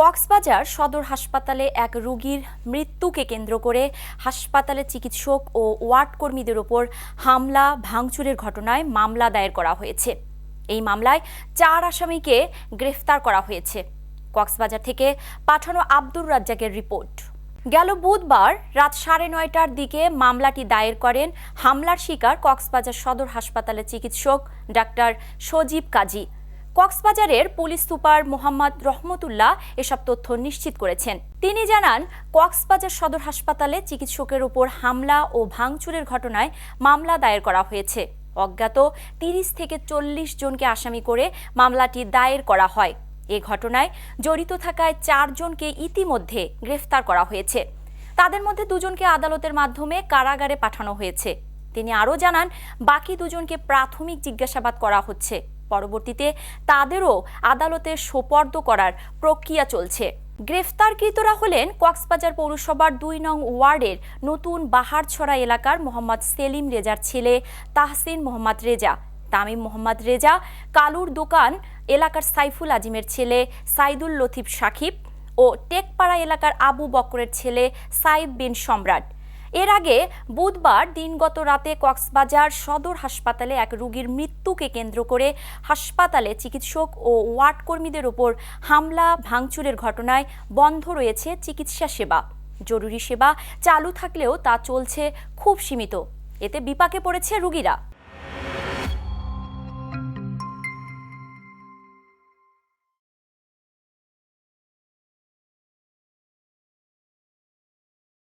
কক্সবাজার সদর হাসপাতালে এক রোগীর মৃত্যুকে কেন্দ্র করে হাসপাতালে চিকিৎসক ও ওয়ার্ড কর্মীদের ওপর হামলা, ভাঙচুরের ঘটনায় মামলা দায়ের করা হয়েছে। এই মামলায় চার আসামিকে গ্রেফতার করা হয়েছে। কক্সবাজার থেকে পাঠানো আব্দুর রাজ্জাকের রিপোর্ট। গেল বুধবার রাত সাড়ে নয়টার দিকে মামলাটি দায়ের করেন হামলার শিকার কক্সবাজার সদর হাসপাতালের চিকিৎসক ডাক্তার সজীব কাজী। কক্সবাজারের পুলিশ সুপার মোহাম্মদ রহমতুল্লাহ এসব তথ্য নিশ্চিত করেছেন। তিনি জানান, কক্সবাজার সদর হাসপাতালে চিকিৎসকের উপর হামলা ও ভাঙচুরের ঘটনায় মামলা দায়ের করা হয়েছে। অজ্ঞাত তিরিশ থেকে চল্লিশ জনকে আসামি করে মামলাটি দায়ের করা হয়। এ ঘটনায় জড়িত থাকায় চারজনকে ইতিমধ্যে গ্রেফতার করা হয়েছে। তাদের মধ্যে দুজনকে আদালতের মাধ্যমে কারাগারে পাঠানো হয়েছে। তিনি আরও জানান, বাকি দুজনকে প্রাথমিক জিজ্ঞাসাবাদ করা হচ্ছে। পরবর্তীতে তাদেরও আদালতে সোপর্দ করার প্রক্রিয়া চলছে। গ্রেফতারকৃতরা হলেন কক্সবাজার পৌরসভার দুই নং ওয়ার্ডের নতুন বাহারছড়া এলাকার মোহাম্মদ সেলিম রেজার ছেলে তাহসিন মোহাম্মদ রেজা, তামিম মোহাম্মদ রেজা, কালুর দোকান এলাকার সাইফুল আজিমের ছেলে সাইদুল লতিফ সাকিব ও টেকপাড়া এলাকার আবু বকরের ছেলে সাইব বিন সম্রাট। এর আগে বুধবার দিনগত রাতে কক্সবাজার সদর হাসপাতালে এক রোগীর মৃত্যুকে কেন্দ্র করে হাসপাতালে চিকিৎসক ও ওয়ার্ড কর্মীদের ওপর হামলা, ভাঙচুরের ঘটনায় বন্ধ রয়েছে চিকিৎসা সেবা। জরুরি সেবা চালু থাকলেও তা চলছে খুব সীমিত। এতে বিপাকে পড়েছে রোগীরা।